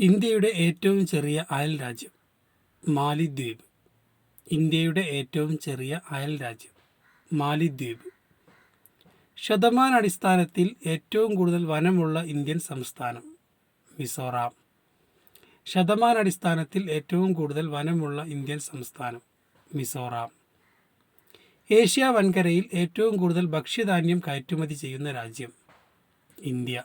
ഇന്ത്യയുടെ ഏറ്റവും ചെറിയ അയൽ രാജ്യം മാലിദ്വീപ്. ഇന്ത്യയുടെ ഏറ്റവും ചെറിയ അയൽ രാജ്യം മാലിദ്വീപ്. ശതമാനടിസ്ഥാനത്തിൽ ഏറ്റവും കൂടുതൽ വനമുള്ള ഇന്ത്യൻ സംസ്ഥാനം മിസോറാം. ശതമാനടിസ്ഥാനത്തിൽ ഏറ്റവും കൂടുതൽ വനമുള്ള ഇന്ത്യൻ സംസ്ഥാനം മിസോറാം. ഏഷ്യ വൻകരയിൽ ഏറ്റവും കൂടുതൽ ഭക്ഷ്യധാന്യം കയറ്റുമതി ചെയ്യുന്ന രാജ്യം ഇന്ത്യ.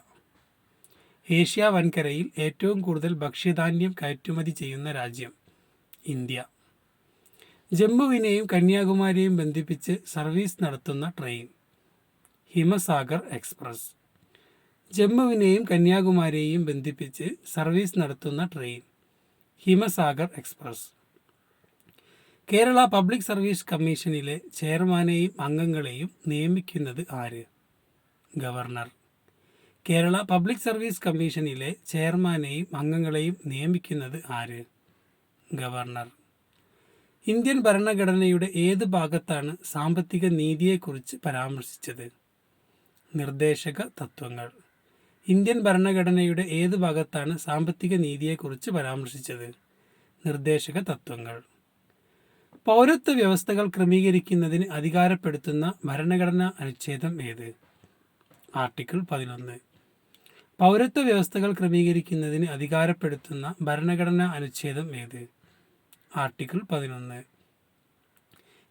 ഏഷ്യ വൻകരയിൽ ഏറ്റവും കൂടുതൽ ഭക്ഷ്യധാന്യം കയറ്റുമതി ചെയ്യുന്ന രാജ്യം ഇന്ത്യ. ജമ്മുവിനെയും കന്യാകുമാരിയെയും ബന്ധിപ്പിച്ച് സർവീസ് നടത്തുന്ന ട്രെയിൻ ഹിമസാഗർ എക്സ്പ്രസ്. ജമ്മുവിനെയും കന്യാകുമാരിയെയും ബന്ധിപ്പിച്ച് സർവീസ് നടത്തുന്ന train Himsagar express. Kerala public service കമ്മീഷനിലെ ചെയർമാനെയും അംഗങ്ങളെയും നിയമിക്കുന്നത് ആര്? ഗവർണർ. കേരള പബ്ലിക് സർവീസ് കമ്മീഷനിലെ ചെയർമാനെയും അംഗങ്ങളെയും നിയമിക്കുന്നത് ആര്? ഗവർണർ. ഇന്ത്യൻ ഭരണഘടനയുടെ ഏത് ഭാഗത്താണ് സാമ്പത്തിക നീതിയെക്കുറിച്ച് പരാമർശിച്ചത്? നിർദ്ദേശക തത്വങ്ങൾ. ഇന്ത്യൻ ഭരണഘടനയുടെ ഏത് ഭാഗത്താണ് സാമ്പത്തിക നീതിയെക്കുറിച്ച് പരാമർശിച്ചത്? നിർദ്ദേശക തത്വങ്ങൾ. പൗരത്വ വ്യവസ്ഥകൾ ക്രമീകരിക്കുന്നതിന് അധികാരപ്പെടുത്തുന്ന ഭരണഘടനാ അനുച്ഛേദം ഏത്? ആർട്ടിക്കിൾ പതിനൊന്ന്. പൗരത്വ വ്യവസ്ഥകൾ ക്രമീകരിക്കുന്നതിന് അധികാരപ്പെടുത്തുന്ന ഭരണഘടനാ അനുച്ഛേദം ഏത്? ആർട്ടിക്കിൾ പതിനൊന്ന്.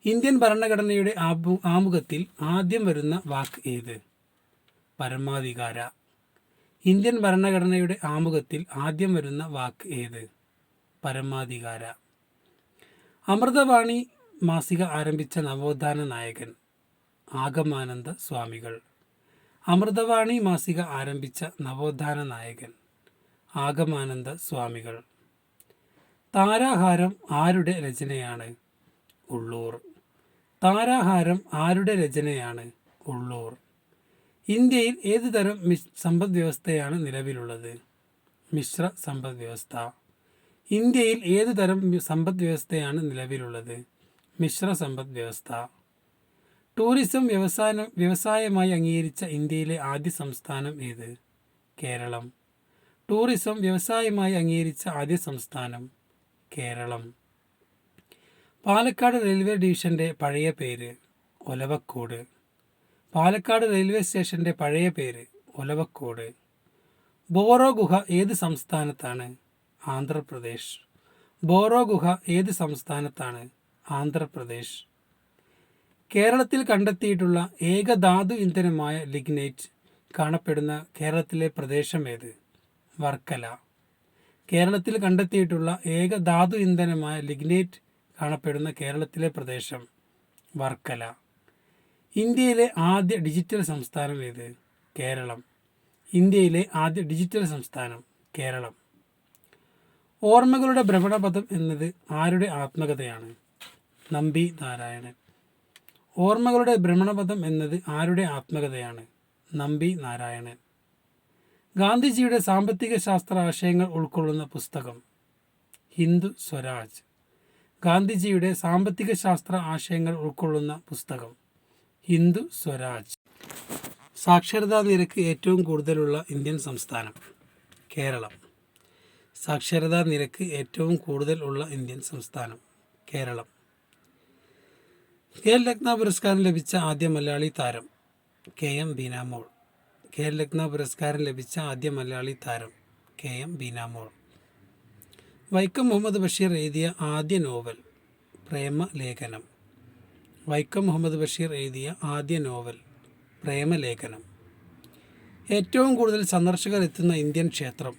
ഇന്ത്യൻ ഭരണഘടനയുടെ ആഭു ആമുഖത്തിൽ ആദ്യം വരുന്ന വാക്ക് ഏത്? പരമാധികാര. ഇന്ത്യൻ ഭരണഘടനയുടെ ആമുഖത്തിൽ ആദ്യം വരുന്ന വാക്ക് ഏത്? പരമാധികാര. അമൃതവാണി മാസിക ആരംഭിച്ച നവോത്ഥാന നായകൻ ആഗമാനന്ദ സ്വാമികൾ. അമൃതവാണി മാസിക ആരംഭിച്ച നവോത്ഥാന നായകൻ ആഗമാനന്ദ സ്വാമികൾ. താരാഹാരം ആരുടെ രചനയാണ്? ഉള്ളൂർ. താരാഹാരം ആരുടെ രചനയാണ്? ഉള്ളൂർ. ഇന്ത്യയിൽ ഏത് തരം മിശ് സമ്പദ് വ്യവസ്ഥയാണ് നിലവിലുള്ളത്? മിശ്ര സമ്പദ് വ്യവസ്ഥ ഇന്ത്യയിൽ ഏത് തരം സമ്പദ് വ്യവസ്ഥയാണ് നിലവിലുള്ളത്? മിശ്ര സമ്പദ് വ്യവസ്ഥ ടൂറിസം വ്യവസായം വ്യവസായമായി അംഗീകരിച്ച ഇന്ത്യയിലെ ആദ്യ സംസ്ഥാനം ഏത്? കേരളം. ടൂറിസം വ്യവസായമായി അംഗീകരിച്ച ആദ്യ സംസ്ഥാനം കേരളം. പാലക്കാട് റെയിൽവേ ഡിവിഷന്റെ പഴയ പേര് ഒലവക്കോട്. പാലക്കാട് റെയിൽവേ സ്റ്റേഷന്റെ പഴയ പേര് ഒലവക്കോട്. ബോറോ ഗുഹ ഏത് സംസ്ഥാനത്താണ്? ആന്ധ്രാപ്രദേശ്. ബോറോ ഗുഹ ഏത് സംസ്ഥാനത്താണ്? ആന്ധ്രാപ്രദേശ്. കേരളത്തിൽ കണ്ടെത്തിയിട്ടുള്ള ഏക ധാതു ഇന്ധനമായ ലിഗ്നൈറ്റ് കാണപ്പെടുന്ന കേരളത്തിലെ പ്രദേശം ഏത്? വർക്കല. കേരളത്തിൽ കണ്ടെത്തിയിട്ടുള്ള ഏക ധാതു ഇന്ധനമായ ലിഗ്നൈറ്റ് കാണപ്പെടുന്ന കേരളത്തിലെ പ്രദേശം വർക്കല. ഇന്ത്യയിലെ ആദ്യ ഡിജിറ്റൽ സംസ്ഥാനം ഏത്? കേരളം. ഇന്ത്യയിലെ ആദ്യ ഡിജിറ്റൽ സംസ്ഥാനം കേരളം. ഓർമ്മകളുടെ ഭ്രമണപഥം എന്നത് ആരുടെ ആത്മകഥയാണ്? നമ്പി നാരായണൻ. ഓർമ്മകളുടെ ഭ്രമണപഥം എന്നത് ആരുടെ ആത്മകഥയാണ്? നമ്പി നാരായണൻ. ഗാന്ധിജിയുടെ സാമ്പത്തിക ശാസ്ത്ര ആശയങ്ങൾ ഉൾക്കൊള്ളുന്ന പുസ്തകം. ഹിന്ദു സ്വരാജ്. ഗാന്ധിജിയുടെ സാമ്പത്തിക ശാസ്ത്ര ആശയങ്ങൾ ഉൾക്കൊള്ളുന്ന പുസ്തകം. ഹിന്ദു സ്വരാജ്. സാക്ഷരതാ നിരക്ക് ഏറ്റവും കൂടുതലുള്ള ഇന്ത്യൻ സംസ്ഥാനം. കേരളം. സാക്ഷരതാ നിരക്ക് ഏറ്റവും കൂടുതൽ ഉള്ള ഇന്ത്യൻ സംസ്ഥാനം കേരളം. ഖേൽ രത്ന പുരസ്കാരം ലഭിച്ച ആദ്യ മലയാളി താരം കെ എം ബീനാമോൾ. ഖേൽ രത്ന പുരസ്കാരം ലഭിച്ച ആദ്യ മലയാളി താരം കെ എം ബീനാമോൾ. വൈക്കം മുഹമ്മദ് ബഷീർ എഴുതിയ ആദ്യ നോവൽ പ്രേമലേഖനം. വൈക്കം മുഹമ്മദ് ബഷീർ എഴുതിയ ആദ്യ നോവൽ പ്രേമലേഖനം. ഏറ്റവും കൂടുതൽ സന്ദർശകർ എത്തുന്ന ഇന്ത്യൻ ക്ഷേത്രം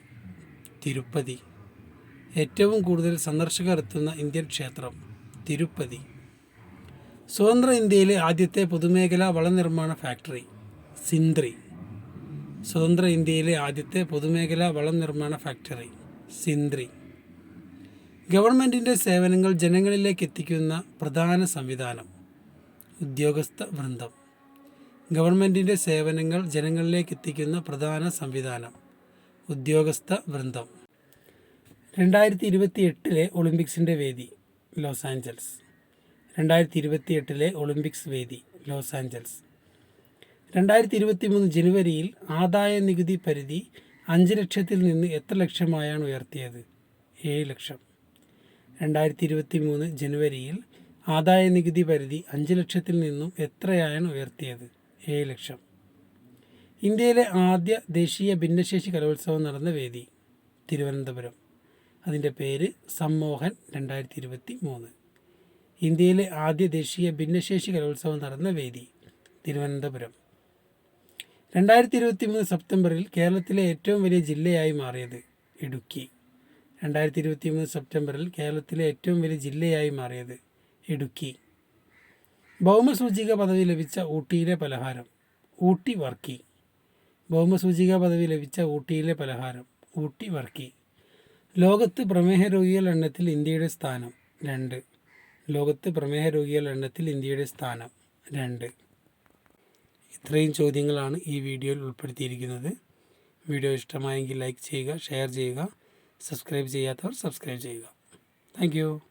തിരുപ്പതി. ഏറ്റവും കൂടുതൽ സന്ദർശകർ എത്തുന്ന ഇന്ത്യൻ ക്ഷേത്രം തിരുപ്പതി. സ്വതന്ത്ര ഇന്ത്യയിലെ ആദ്യത്തെ പൊതുമേഖലാ വളനിർമ്മാണ ഫാക്ടറി സിന്ദ്രി. സ്വതന്ത്ര ഇന്ത്യയിലെ ആദ്യത്തെ പൊതുമേഖലാ വളനിർമ്മാണ ഫാക്ടറി സിന്ദ്രി. ഗവൺമെന്റിന്റെ സേവനങ്ങൾ ജനങ്ങളിലേക്ക് എത്തിക്കുന്ന പ്രധാന സംവിധാനം ഉദ്യോഗസ്ഥ വൃന്ദം. ഗവൺമെന്റിന്റെ സേവനങ്ങൾ ജനങ്ങളിലേക്ക് എത്തിക്കുന്ന പ്രധാന സംവിധാനം ഉദ്യോഗസ്ഥ വൃന്ദം. രണ്ടായിരത്തി ഇരുപത്തി എട്ടിലെ ഒളിമ്പിക്സിന്റെ വേദി ലോസ് ആഞ്ചൽസ്. രണ്ടായിരത്തി ഇരുപത്തി എട്ടിലെ ഒളിമ്പിക്സ് വേദി ലോസ് ആഞ്ചൽസ്. രണ്ടായിരത്തി ഇരുപത്തി മൂന്ന് ജനുവരിയിൽ ആദായ നികുതി പരിധി അഞ്ച് ലക്ഷത്തിൽ നിന്ന് എത്ര ലക്ഷമായാണ് ഉയർത്തിയത് ഏഴ് ലക്ഷം. രണ്ടായിരത്തി ഇരുപത്തി മൂന്ന് ജനുവരിയിൽ ആദായ നികുതി പരിധി അഞ്ച് ലക്ഷത്തിൽ നിന്നും എത്രയാണ് ഉയർത്തിയത് ഏഴ് ലക്ഷം. ഇന്ത്യയിലെ ആദ്യ ദേശീയ ഭിന്നശേഷി കലോത്സവം നടന്ന വേദി തിരുവനന്തപുരം. അതിന്റെ പേര് സമ്മോഹൻ രണ്ടായിരത്തി ഇരുപത്തി മൂന്ന് ഇന്ത്യയിലെ ആദ്യ ദേശീയ ഭിന്നശേഷി കലോത്സവം നടന്ന വേദി തിരുവനന്തപുരം. രണ്ടായിരത്തി ഇരുപത്തി മൂന്ന് സെപ്റ്റംബറിൽ കേരളത്തിലെ ഏറ്റവും വലിയ ജില്ലയായി മാറിയത് ഇടുക്കി. രണ്ടായിരത്തി ഇരുപത്തി മൂന്ന് സെപ്റ്റംബറിൽ കേരളത്തിലെ ഏറ്റവും വലിയ ജില്ലയായി മാറിയത് ഇടുക്കി. ഭൗമസൂചിക പദവി ലഭിച്ച ഊട്ടിയിലെ പലഹാരം ഊട്ടി വർക്കി. ഭൗമസൂചിക പദവി ലഭിച്ച ഊട്ടിയിലെ പലഹാരം ഊട്ടി വർക്കി. ലോകത്ത് പ്രമേഹ രോഗികളുടെ എണ്ണത്തിൽ ഇന്ത്യയുടെ സ്ഥാനം രണ്ട്. ലോകത്ത് പ്രമേഹ രോഗികളുടെ എണ്ണത്തിൽ ഇന്ത്യയുടെ സ്ഥാനം രണ്ട്. ഇത്രയും ചോദ്യങ്ങളാണ് ഈ വീഡിയോയിൽ ഉൾപ്പെടുത്തിയിരിക്കുന്നത്. വീഡിയോ ഇഷ്ടമായെങ്കിൽ ലൈക്ക് ചെയ്യുക ഷെയർ ചെയ്യുക സബ്സ്ക്രൈബ് ചെയ്യാത്തവർ സബ്സ്ക്രൈബ് ചെയ്യുക. താങ്ക്